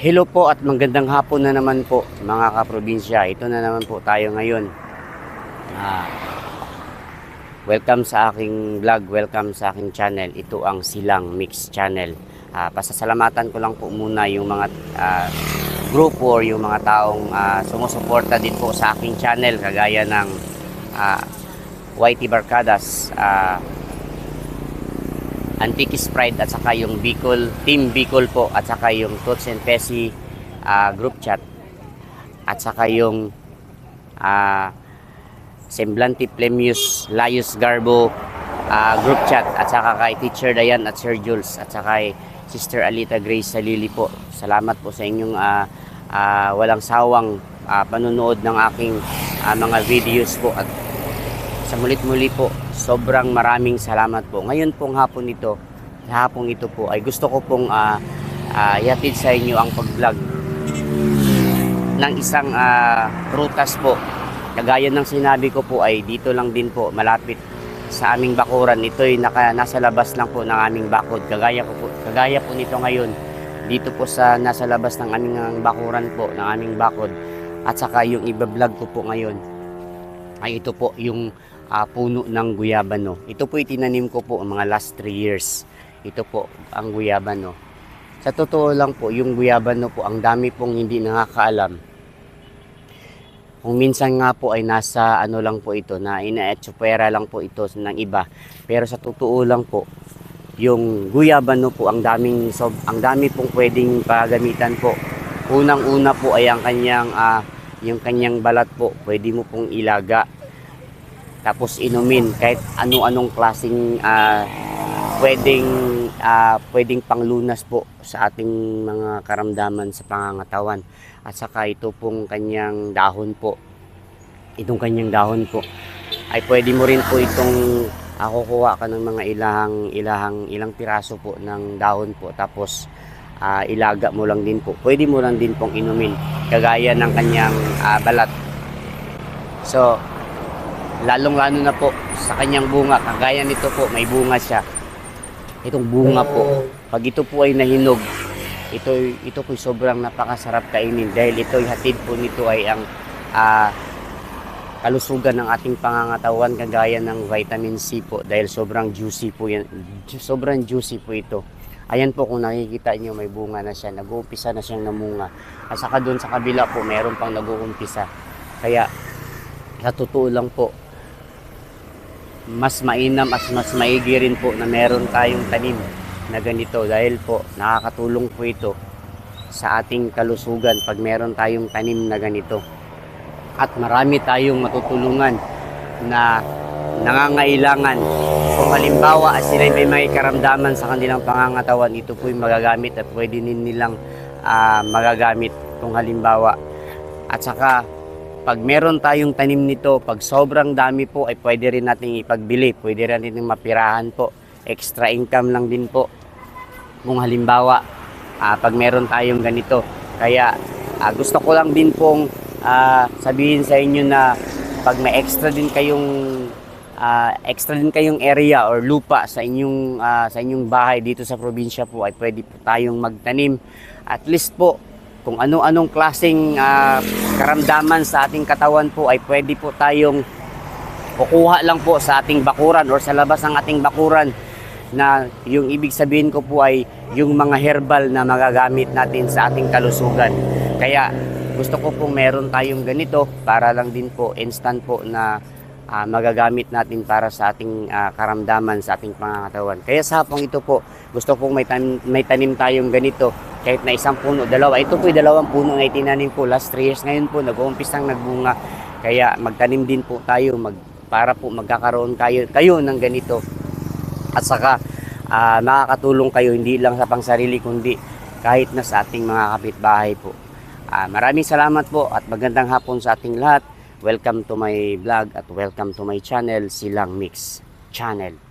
Hello po at magandang hapon na naman po mga kaprobinsya. Ito na naman po tayo ngayon. Ah, welcome sa aking vlog, welcome sa aking channel. Ito ang Silang Mix Channel. Ah, pasasalamatan ko lang po muna yung mga ah, grupo or yung mga taong ah, sumusuporta din po sa aking channel kagaya ng ah, YT Barcadas, ah, Antique Sprite at saka yung Bicol, Team Bicol po at saka yung Tots and Pesi ah, group chat. At saka yung ah, Semblante Plemius Layus Garbo ah, group chat. At saka kay Teacher Dayan at Sir Jules at saka kay Sister Alita Grace Salili po. Salamat po sa inyong ah, ah, walang sawang ah, panunood ng aking ah, mga videos po. At sa mulit-muli po, sobrang maraming salamat po. Ngayon pong hapon ito, sa hapong ito po, ay gusto ko pong ah, ah, ihatid sa inyo ang pag-vlog ng isang ah, prutas po. Kagaya ng sinabi ko po ay dito lang din po, malapit sa aming bakuran. Ito'y naka, nasa labas lang po ng aming bakod. Kagaya, ko po, kagaya po nito ngayon, dito po sa nasa labas ng aming bakuran po, ng aming bakod. At saka yung iba-vlog ko po ngayon, ay ito po yung ah, puno ng guyabano. Ito po itinanim ko po mga last 3 years. Ito po ang guyabano. Sa totoo lang po, yung guyabano po, ang dami pong hindi nakakaalam. Kung minsan nga po ay nasa ano lang po ito, na inaetsupera lang po ito ng iba. Pero sa totoo lang po, yung guyabano po, ang daming, sob, ang dami pong pwedeng pagamitan po. Unang-una po ay ang kanyang, ah, yung kanyang balat po, pwede mo pong ilaga tapos inumin kahit ano-anong klaseng ah, pwedeng ah, pwedeng panglunas po sa ating mga karamdaman sa pangangatawan. At saka ito pong kanyang dahon po. Itong kanyang dahon po. Ay pwede mo rin po itong ako kuha ka ng mga ilahang ilahang ilang piraso po ng dahon po. Tapos ah, ilaga mo lang din po. Pwede mo lang din pong inumin kagaya ng kanyang ah, balat. So lalong-lalo na po sa kanyang bunga. Kagaya nito po, may bunga siya. Itong bunga po, pag ito po ay nahinog, ito, ito po sobrang napakasarap kainin dahil ito hatid po nito ay ang ah, kalusugan ng ating pangangatawan kagaya ng vitamin C po dahil sobrang juicy po yan. Sobrang juicy po ito. Ayan po kung nakikita niyo may bunga na siya, nag-uumpisa na siyang namunga. At saka doon sa kabila po, meron pang nag-uumpisa. Kaya sa totoo lang po, mas mainam at mas maigi rin po na meron tayong tanim na ganito dahil po nakakatulong po ito sa ating kalusugan pag meron tayong tanim na ganito. At marami tayong matutulungan na nangangailangan. Kung halimbawa sila may may karamdaman sa kanilang pangangatawan, ito po'y magagamit at pwede nilang ah, magagamit kung halimbawa. At saka pag meron tayong tanim nito, pag sobrang dami po ay pwede rin nating ipagbili, pwede rin nating mapirahan po. Extra income lang din po. Kung halimbawa, ah, pag meron tayong ganito. Kaya ah, gusto ko lang din pong ah, sabihin sa inyo na pag may extra din kayong ah, extra din kayong area or lupa sa inyong ah, sa inyong bahay dito sa probinsya po ay pwede po tayong magtanim. At least po kung ano-anong klaseng ah, karamdaman sa ating katawan po ay pwede po tayong kukuha lang po sa ating bakuran or sa labas ng ating bakuran na yung ibig sabihin ko po ay yung mga herbal na magagamit natin sa ating kalusugan. Kaya gusto ko pong meron tayong ganito para lang din po instant po na ah, magagamit natin para sa ating ah, karamdaman sa ating pangangatawan. Kaya sa hapong ito po, gusto kong may, tan- may tanim tayong ganito kahit na isang puno, dalawa. Ito po yung dalawang puno na itinanim ko last 3 years. Ngayon po, nag-uumpisang nagbunga. Kaya magtanim din po tayo mag, para po magkakaroon kayo, kayo ng ganito. At saka, ah, makakatulong kayo hindi lang sa pangsarili, kundi kahit na sa ating mga kapitbahay po. Ah, maraming salamat po at magandang hapon sa ating lahat. Welcome to my vlog at welcome to my channel, Silang Mix Channel.